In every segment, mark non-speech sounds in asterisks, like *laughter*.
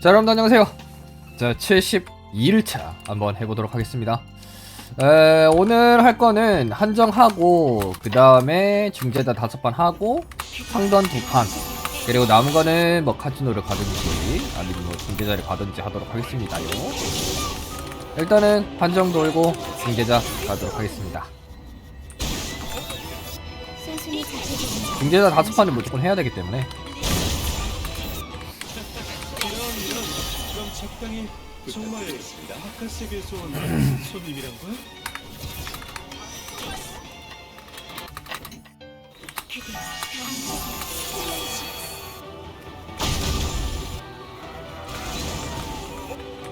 자 여러분들 안녕하세요. 자 72일차 한번 해보도록 하겠습니다. 에, 오늘 할 거는 한정하고 그 다음에 중재자 다섯 판 하고 상단 두판. 그리고 남은 거는 뭐 카지노를 가든지 아니면 뭐 중재자를 가든지 하도록 하겠습니다요. 일단은 한정 돌고 중재자 가도록 하겠습니다. 중재자 다섯 판은 무조건 해야 되기 때문에 그럼 적당히 정말 바깥 세계에서 온 *clears throat* 손님이란 거야?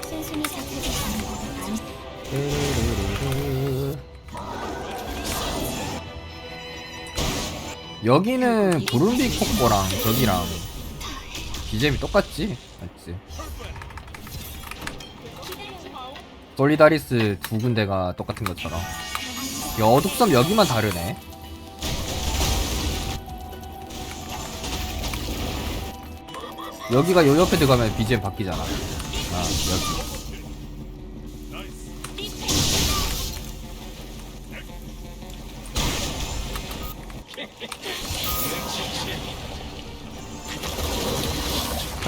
순순히 여기는 구름비 폭포랑 저기랑 BGM이 똑같지? 맞지? 솔리다리스 두 군데가 똑같은 것처럼. 이 어둑섬 여기만 다르네. 여기가 요 옆에 들어가면 BGM 바뀌잖아. 아 여기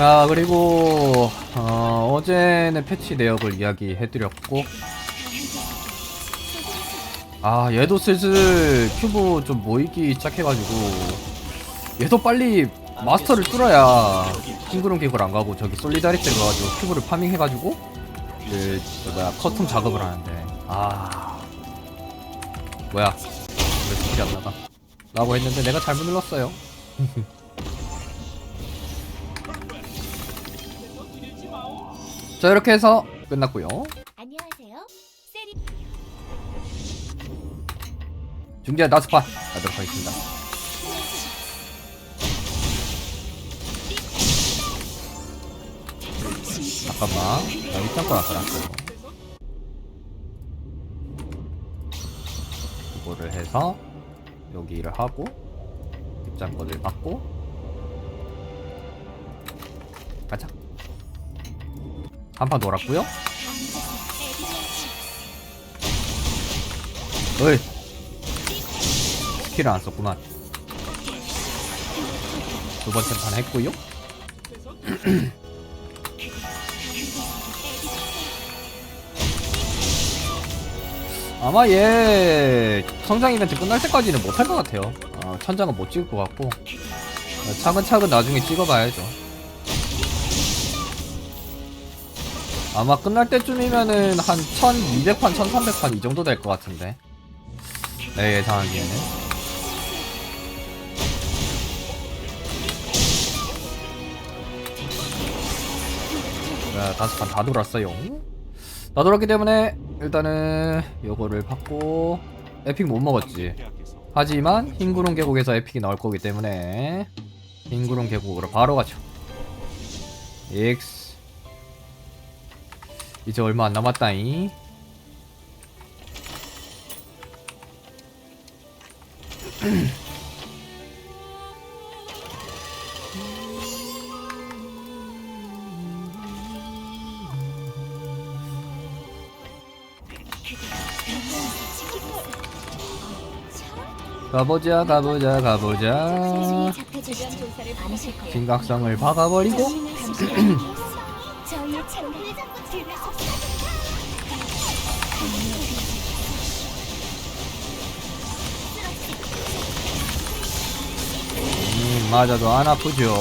자 그리고 어, 어제는 패치 내역을 이야기해드렸고 아 얘도 슬슬 큐브 좀 모이기 시작해가지고 얘도 빨리 마스터를 뚫어야 싱그런 계획을 안 가고 저기 솔리다리티 가가지고 큐브를 파밍해가지고 그저 뭐야 커스텀 작업을 하는데. 아 뭐야. 왜 스킬이 안 나가? 라고 했는데 내가 잘못 눌렀어요 *laughs* 자 이렇게 해서 끝났고요. 안녕하세요. 세리 중재 나스파 가도록 하겠습니다. 잠깐만. 나 입장권 아까 놨어요. 이거를 해서 여기를 하고 입장권을 받고 한판 놀았고요. 어이. 스킬을 안 썼구만. 두 번째 판 했고요. *clears throat* 아마 얘 성장 이벤트 끝날 때까지는 못할 것 같아요. 어, 천장은 못 찍을 것 같고. 어, 차근차근 나중에 찍어봐야죠 아마 끝날 때쯤이면은 한 1200판 1300판 이 정도 될 것 같은데 내 예상하기에는 자, 다섯 판 다 돌았어요. 다 돌았기 때문에 일단은 요거를 받고 에픽 못 먹었지. 하지만 흰구름 계곡에서 에픽이 나올 거기 때문에 흰구름 계곡으로 바로 가죠. X 이제 얼마 안 남았다잉. *clears throat* 가보자 가보자 가보자. *clears throat* 진각성을 박아버리고 *clears throat* 맞아도 안 아프죠?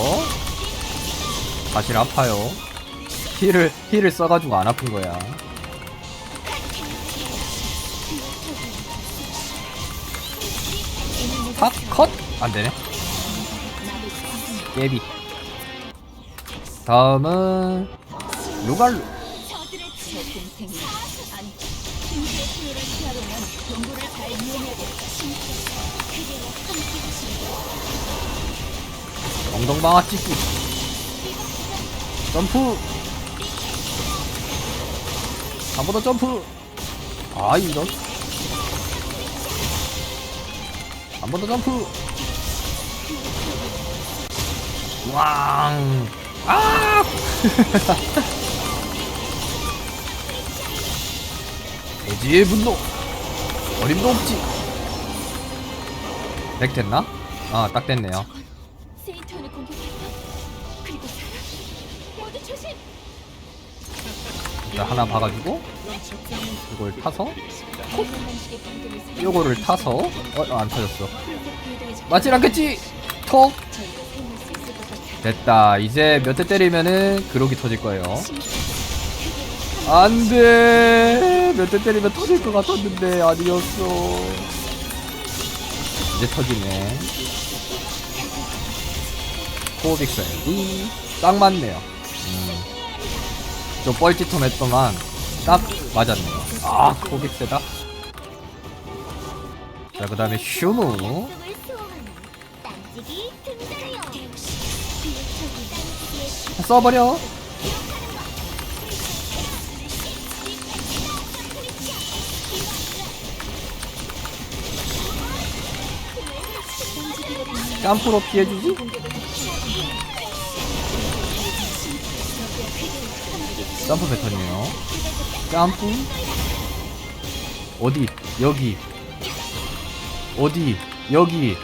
사실 아파요. 힐을 힐을 써가지고 안 아픈 거야. 컷! 안되네. 깨비. 다음은 루갈루 엉덩방아 찍기 점프. 한 번 더 점프. 아 이런. 한 번 더 점프. 왕. 아! *laughs* 돼지의 분노. 어림도 없지. 렉 됐나? 아 딱 됐네요 하나 봐가지고 이걸 타서 사용해 요거를 타서 어안 터졌어. 맞진 않겠지? 톡. 됐다. 이제 몇 대 때리면은 그록이 터질 거예요. 안돼! 몇 대 때리면 터질 것 같았는데 아니었어. 이제 터지네. 코빅사이드 딱 맞네요. 음. 좀 뻘짓함했더만 딱 맞았네요 아 코빅세다. 자그 다음에 딴지의 써버려. 점프로 피해주지 점프 패턴이에요. 점프. 어디? 여기. 어디? 여기.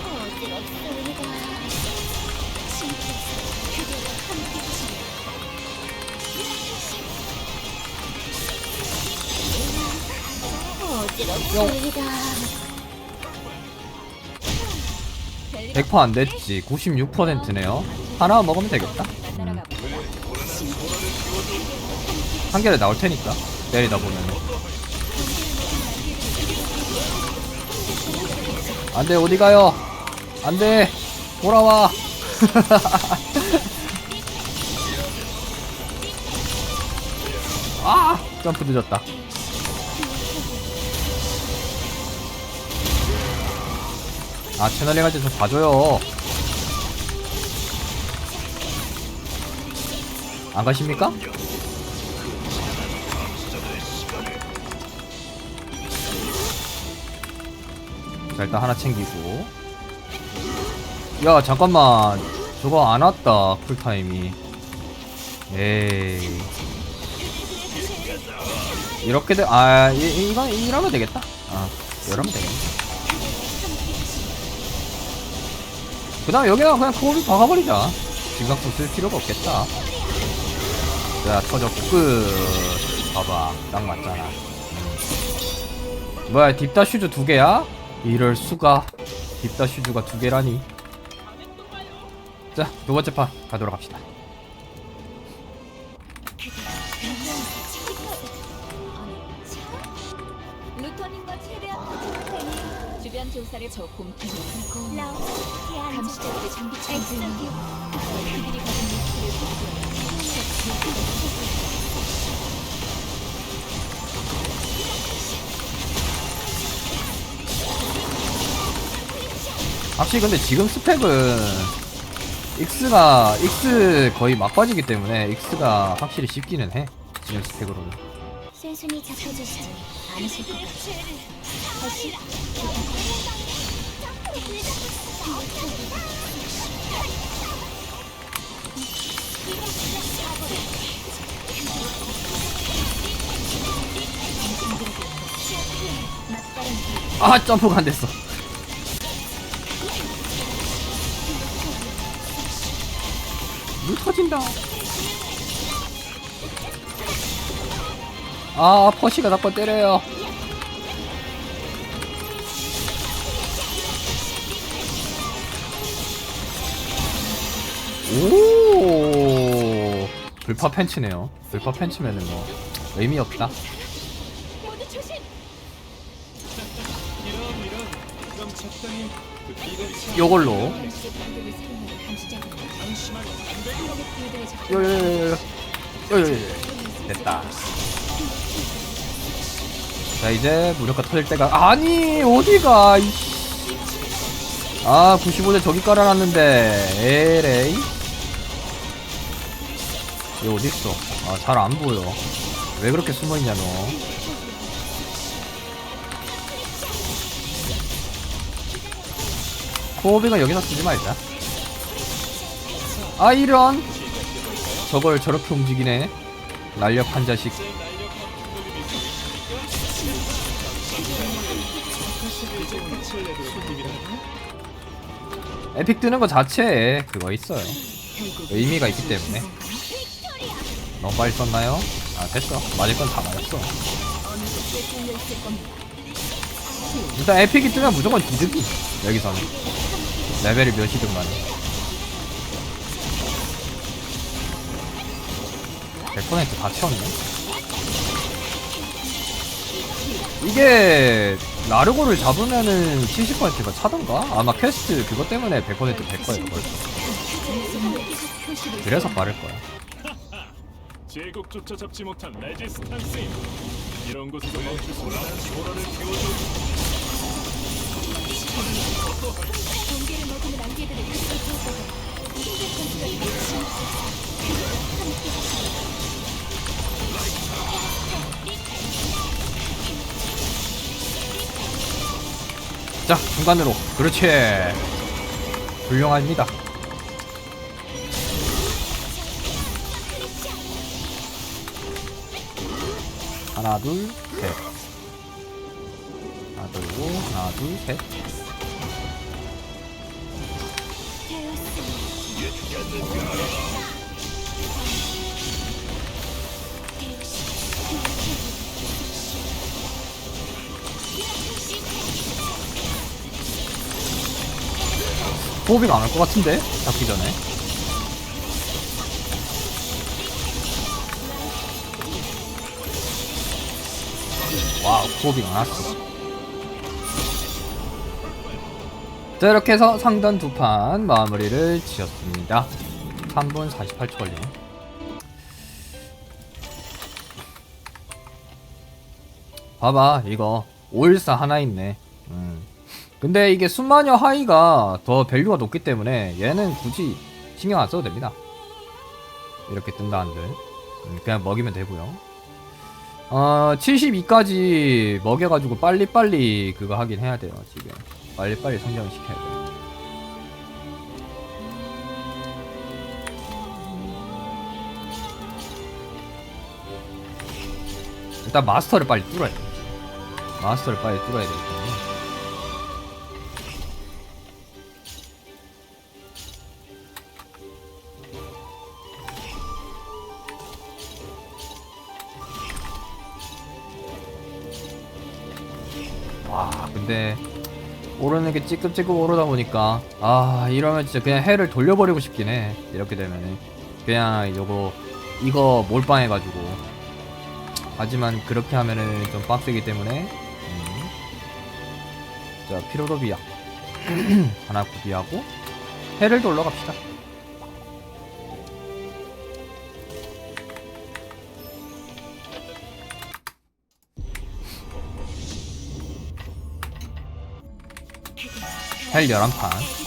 어지럽습니다. 신께서 그대와 함께하시길 어지럽습니다. 100% 안 됐지 96%네요 하나 먹으면 되겠다. 음. 한 개를 나올 테니까 때리다 보면 안돼 어디 가요? 안돼 돌아와. *laughs* 아 점프 늦었다. 아할때좀 봐줘요 안 가십니까? 자 일단 하나 챙기고 야 잠깐만 저거 안 왔다 쿨타임이 에이 이렇게 돼, 아, 이, 이- 이건 이러면 되겠다. 아, 이러면 되겠네. 그 다음 여기다 그냥 코업이 박아버리자. 진각도 쓸 필요가 없겠다. 자, 터졌고, 끝. 봐봐. 딱 맞잖아. 음. 뭐야, 딥다 슈즈 두 개야? 이럴 수가. 딥다 슈즈가 두 개라니. 자, 두 번째 판 가도록 합시다. 루터님과 최대한 소통할 테니 주변 조사를 저 곰탱이 감시자들의 장비 중이니 그들이 가진 확실히 근데 지금 스펙은 X가 X 거의 막바지기 때문에 X가 확실히 쉽기는 해. 지금 스펙으로는. 센순이 잡혀주시지 않으실 것 같아요. 다시? 아 점프가 안 됐어 물 터진다. 아 퍼시가 자꾸 때려요. 오! 불파 팬츠네요. 불파 팬츠면은 뭐 의미 없다. 모두 조심. 이런 이런. 그럼 적당히 요걸로. 요요요요요. 요요요 됐다. 자 이제 무력화 터질 때가 아니 어디가. 아 95대 저기 깔아놨는데. 에레이. 얘 어딨어? 아 잘 안 보여. 왜 그렇게 숨어있냐 너 포빙을 여기서 쓰지 말자. 아 이런 저걸 저렇게 움직이네. 날렵한 자식. 에픽 뜨는 거 자체에 그거 있어요. 의미가 있기 때문에. 너무 빨리 썼나요? 아 됐어. 맞을 건 다 맞았어. 일단 에픽이 뜨면 무조건 기득이 여기서는 레벨이 몇이든 간에 100%다 채웠네. 이게 라르고를 잡으면은 70%가 차던가? 아마 퀘스트 그것 때문에 100%될 거예요 벌써 그래서 빠를 거야. 제국조차 잡지 못한 레지스탄스 이런 곳에서 멈출 수 없는 소라를 태워줘 자 중간으로. 그렇지. 훌륭합니다. 하나 둘셋. 하나 돌고 하나 둘셋 호흡이가 안할것 같은데? 잡기 전에. 와우 호흡이 안 왔어 자 이렇게 해서 상단 두 판 마무리를 지었습니다. 3분 48초 걸리네. 봐봐 이거. 514 하나 있네. 음. 근데 이게 순마녀 하이가 더 밸류가 높기 때문에 얘는 굳이 신경 안 써도 됩니다. 이렇게 뜬다 한들. 음, 그냥 먹이면 되고요. 어 72까지 먹여가지고 빨리빨리 그거 하긴 해야 돼요 지금 빨리 빨리 성장을 시켜야 돼요 일단 마스터를 빨리 뚫어야 돼. 마스터를 빨리 뚫어야 되기 때문에 와 근데 오르는 게 찌끔찌끔 오르다 보니까 아 이러면 진짜 그냥 해를 돌려버리고 싶긴 해. 이렇게 되면은. 그냥 요거 이거 몰빵해가지고. 하지만 그렇게 하면은 좀 빡세기 때문에. 음. 자 피로도 비약. *clears throat* 하나 구비하고 해를 돌러 갑시다 헬 11판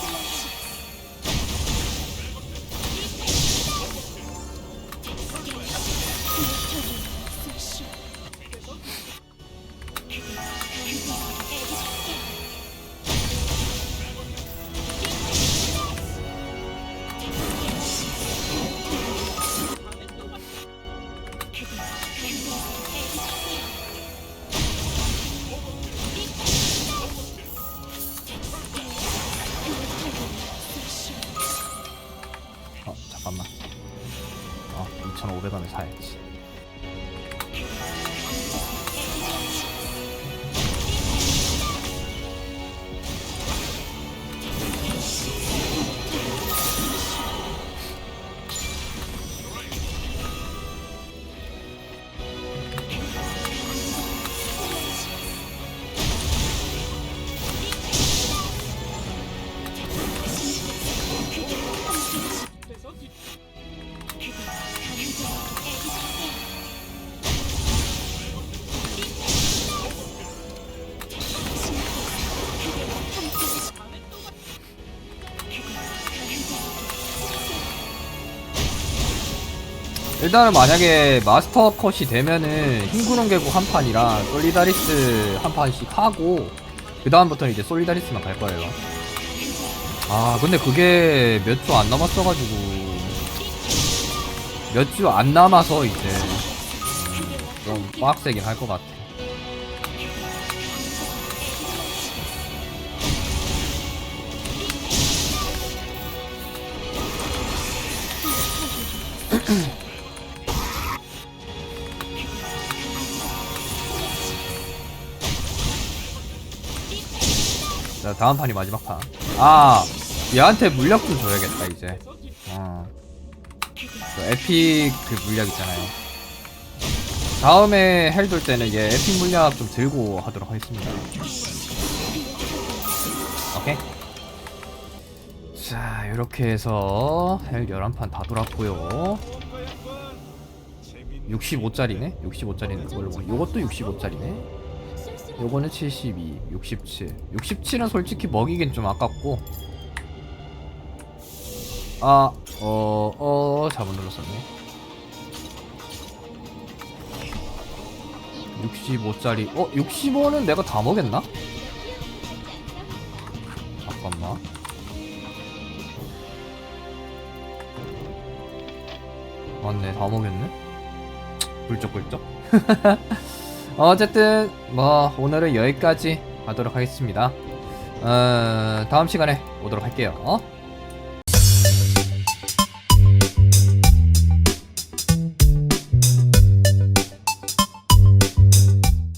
잠깐만. 어 2,500원을 사야지 일단은 만약에 마스터 컷이 되면은 흰구름 계곡 한 판이랑 솔리다리스 한 판씩 하고 그 다음부터는 이제 솔리다리스만 갈 거예요. 아 근데 그게 몇 주 안 남았어가지고 몇 주 안 남아서 이제 음, 좀 빡세긴 할 것 같아 자 다음 판이 마지막 판. 아 얘한테 물약 좀 줘야겠다 이제. 어. 그 에픽 그 물약 있잖아요. 다음에 헬 돌 때는 얘 에픽 물약 좀 들고 하도록 하겠습니다. 오케이. 자 이렇게 해서 헬 11판 다 돌았고요. 65짜리네? 65짜리는 뭘로 보 요것도 65짜리네? 요거는 72, 67. 67은 솔직히 먹이긴 좀 아깝고. 아, 어, 어, 잘못 눌렀었네. 65짜리. 어, 65는 내가 다 먹였나? 잠깐만. 맞네, 다 먹였네? 꿀쩍꿀쩍. *laughs* 어쨌든 뭐 오늘은 여기까지 하도록 하겠습니다. 어, 다음 시간에 오도록 할게요. 어?